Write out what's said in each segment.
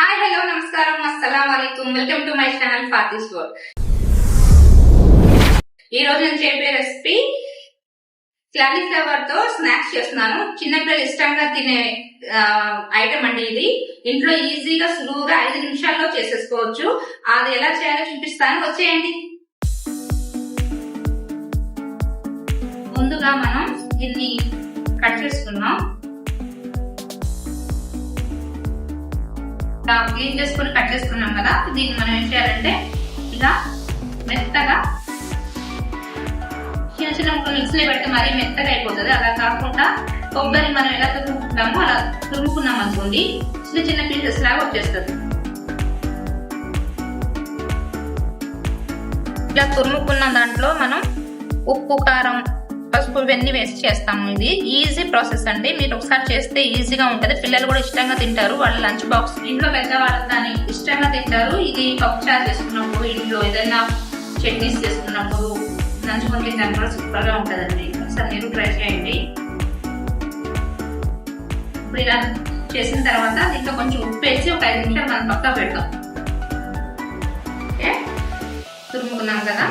Hi hello నమస్కారం. అస్సలం వలైకుం వెల్కమ్ టు మై ఛానల్ ఫాతిస్ వరల్డ్ ఈ రోజు నేను చెప్పే రెసిపీ క్యాలీఫ్లవర్తో స్నాక్స్ చేస్తున్నాను. చిన్నపిల్లలు ఇష్టంగా తినే ఐటమ్ అండి ఇది. ఇంట్లో ఈజీగా సులువుగా ఐదు నిమిషాల్లో చేసేసుకోవచ్చు. అది ఎలా చేయాలో చూపిస్తాను. వచ్చేయండి. ముందుగా మనం దీన్ని కట్ చేసుకున్నాం ఇలా క్లీన్ చేసుకుని కట్ చేసుకున్నాం కదా దీన్ని మనం ఏం చేయాలంటే ఇలా మెత్తగా చిన్న చిన్న ముక్కలు మిక్సీలో పెడితే మరీ మెత్తగా అయిపోతుంది. అలా కాకుండా కొబ్బరి మనం ఎలా తురుముకుంటామో అలా తురుముకున్నాం అనుకోండి చిన్న చిన్న పీసెస్ లాగా వచ్చేస్తుంది. ఇలా తురుముకున్న దాంట్లో మనం ఉప్పు కారం పసుపు ఇవన్నీ వేసి చేస్తాము ఇది. ఈజీ ప్రాసెస్ అండి. మీరు ఒకసారి చేస్తే ఈజీగా ఉంటుంది. పిల్లలు కూడా ఇష్టంగా తింటారు. వాళ్ళ లంచ్ బాక్స్. ఇంట్లో పెద్దవాళ్ళు దాన్ని ఇష్టంగా తింటారు. ఇది పప్పు చేసుకున్నప్పుడు ఇంట్లో ఏదైనా చట్నీస్ చేసుకున్నప్పుడు నంచుకొని తినడానికి కూడా సూపర్గా ఉంటదండి. ఒకసారి మీరు ట్రై చేయండి. ఇప్పుడు ఇలా చేసిన తర్వాత ఇంకా కొంచెం ఉప్పు వేసి ఒక ఐదు నిమిషాలు మనం పక్కా పెడతాం. ఓకే? తురుముకున్నాం కదా?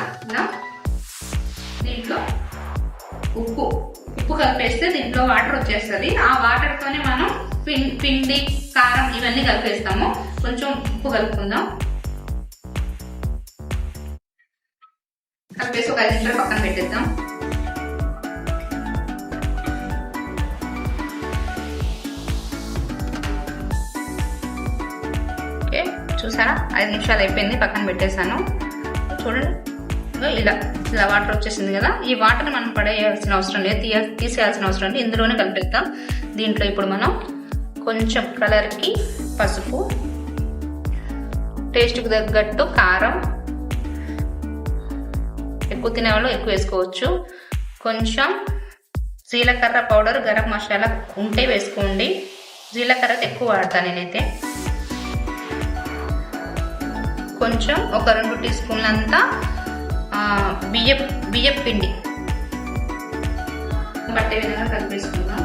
ఉప్పు. ఉప్పు కలిపేస్తే దీంట్లో వాటర్ వచ్చేస్తుంది. ఆ వాటర్ తోనే మనం పిం- పిండి కారం ఇవన్నీ కలిపేస్తాము. కొంచెం ఉప్పు కలుపుకుందాం. కలిపేసి ఒక ఐదు నిమిషాలు పక్కన పెట్టేద్దాం. ఓకే చూసారా? ఐదు నిమిషాలు అయిపోయింది పక్కన పెట్టేశాను. చూడండి. ఇలా ఇలా వాటర్ వచ్చేసింది కదా ఈ వాటర్ మనం పడేయాల్సిన అవసరం లేదు తీయ తీసేయాల్సిన అవసరం లేదు ఇందులోనే కలిపేద్దాం. దీంట్లో ఇప్పుడు మనం కొంచెం కలర్కి పసుపు టేస్ట్కి తగ్గట్టు కారం ఎక్కువ తినేవాళ్ళు ఎక్కువ వేసుకోవచ్చు. కొంచెం జీలకర్ర పౌడర్ గరం మసాలా ఉంటే వేసుకోండి. జీలకర్ర ఎక్కువ వాడతాను నేనైతే. కొంచెం ఒక రెండు టీ స్పూన్లంతా బియ్యం బియ్యం పిండి. పట్టే విధంగా కలిపేసుకుందాం.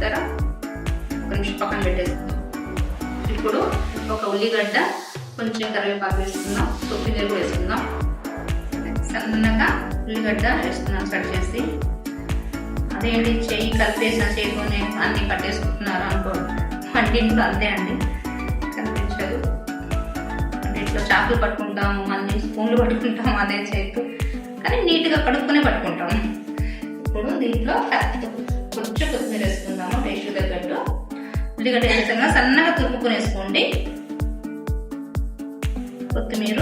తర్వాత ఒక నిమిషం పక్కన పెట్టేసుకుందాం ఇప్పుడు ఒక ఉల్లిగడ్డ కొంచెం కరివేపాకు వేసుకుందాం కొత్తిమీర వేసుకుందాం. సన్నగా ఉల్లిగడ్డ వేస్తున్నాం కట్ చేసి. అదేంటి చెయ్యి కలిపేసిన చేతిలోనే అన్ని కట్టేసుకుంటున్నారు అనుకో వంటింట్లో అంతే అండి. వంటింట్లో చాకులు పట్టుకుంటాము అన్ని స్పూన్లు పట్టుకుంటాము అదే చేతు కానీ నీట్గా కడుక్కునే పట్టుకుంటాం. ఇప్పుడు దీంట్లో కొంచెం కొత్తిమీర వేసుకుందాము టేస్ట్ తగ్గట్టు. ఉల్లిగడ్డ వేసంగా సన్నగా తురుముకుని వేసుకోండి కొత్తిమీర.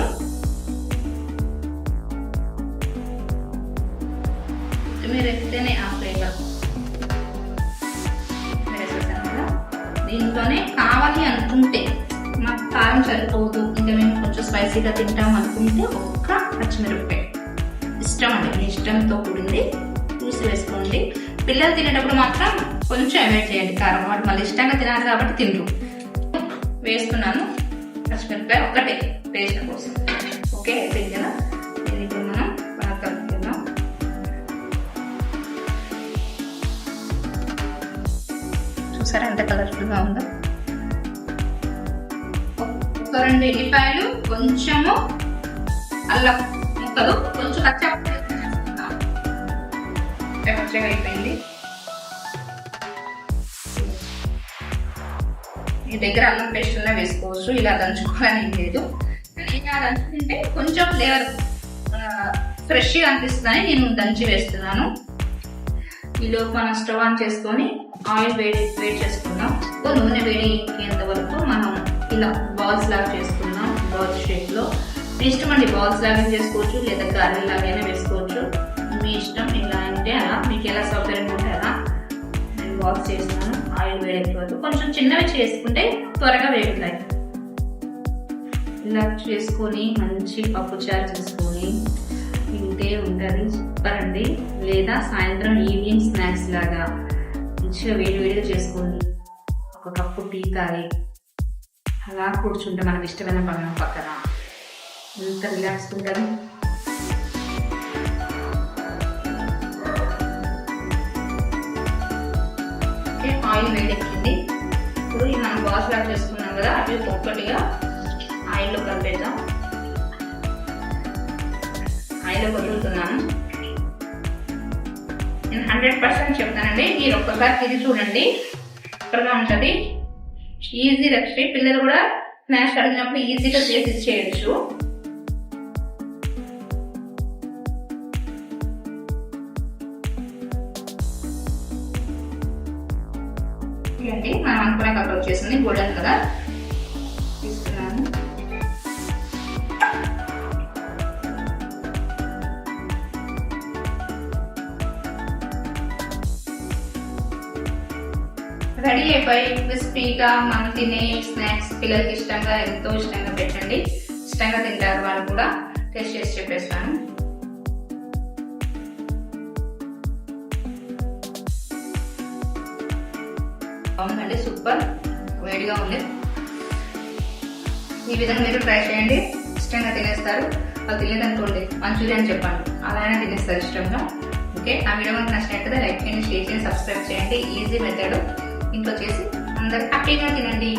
కొత్తిమీర వేస్తేనే ఆ ఫ్లేవర్ దీంట్లోనే కావాలి అనుకుంటే మాకు కారం సరిపోదు ఇంకా మేము కొంచెం స్పైసీగా తింటాం అనుకుంటే ఒక్క పచ్చిమిరపకాయ. ఇష్టం అండి మీ ఇష్టంతో కూడింది. చూసి వేసుకోండి. పిల్లలు తినేటప్పుడు మాత్రం కొంచెం అవాయిడ్ చేయండి. కారం వాడు మళ్ళీ ఇష్టంగా తినాలి కాబట్టి తింటారు వేస్తున్నాను పచ్చిమిరపకాయ ఒక్కటే పేస్ట్ కోసం. ఓకే అయిపోయింది కదా? ఇది మనం బాగా కలుపుకుందాం చూసారా ఎంత కలర్ఫుల్గా ఉందో? ఒక రెండు ఎల్లిపాయలు కొంచెము అల్లం ముక్కలు కొంచెం పచ్చ అయిపోయింది. మీ దగ్గర అల్లం పేస్ట్ ఉన్నా వేసుకోవచ్చు. ఇలా దంచుకోవాలని ఏం లేదు. కానీ ఇలా దంచుకుంటే కొంచెం ఫ్లేవర్ ఫ్రెష్గా అనిపిస్తుందని నేను దంచి వేస్తున్నాను. ఈలోపు మనం స్టవ్ ఆన్ చేసుకొని ఆయిల్ వేడి వేడి చేసుకుందాం. నూనె వేడి ఇంకేంత వరకు మనం ఇలా బాల్స్ లాగా చేసుకున్నాం బాల్స్ షేప్లో మీ ఇష్టం అండి బాల్స్ లాగా చేసుకోవచ్చు లేదా గారెల లాగైనా వేసుకోవచ్చు. మీ ఇష్టం ఇలా అంటే అలా. మీకు ఎలా సౌకర్యం ఉంటే అలా నేను బాల్స్ చేస్తున్నాను. ఆయిల్ వేడెక్కే వరకు కొంచెం చిన్నవి చేసుకుంటే త్వరగా వేగుతాయి. ఇలా చేసుకొని మంచి పప్పు చారు చేసుకొని తింటే ఉంటుంది. సూపర్ అండి. లేదా సాయంత్రం ఈవినింగ్ స్నాక్స్ లాగా. మంచిగా వేడి వేడిగా చేసుకొని ఒక కప్పు టీ తాగి అలా కూర్చుంటే మనకి ఇష్టమైన పక్కన పక్కన ఎంత రిలాక్స్ ఉంటుంది ఆయిల్ వేడెక్కింది. ఇప్పుడు మనం బాస్ లాగా చేసుకున్నాం కదా అవి ఒక్కొక్కటిగా ఆయిల్లో కలిపేద్దాం. ఆయిల్లో వదులుతున్నాను నేను హండ్రెడ్ పర్సెంట్ చెప్తానండి మీరు ఒక్కసారి తిరిగి చూడండి. సూపర్గా ఉంటుంది? ఈజీ రెసిపీ పిల్లలు కూడా స్నాక్స్ అడిగినప్పుడు ఈజీగా చేసి చేయొచ్చు మనం అనుకునే కలర్ వచ్చేసింది గోల్డెన్ కలర్. రెడీ అయిపోయి క్రిస్పీగా మనం తినే స్నాక్స్ పిల్లలకి ఇష్టంగా ఎంతో ఇష్టంగా పెట్టండి. ఇష్టంగా తింటారు వాళ్ళు కూడా. టేస్ట్ చేసి చెప్పేస్తాను. అవునండి సూపర్. వేడిగా ఉంది. ఈ విధంగా మీరు ట్రై చేయండి. ఇష్టంగా తినేస్తారు. వాళ్ళు తినేదనుకోండి మంచూరియన్ చెప్పండి. అలానే తినేస్తారు ఇష్టంగా. ఓకే? ఆ వీడియో మనకు నచ్చినట్టుగా లైక్ చేయండి షేర్ చేయండి సబ్స్క్రైబ్ చేయండి. Easy method. ఇంట్లో చేసి అందరు హ్యాపీగా తినండి.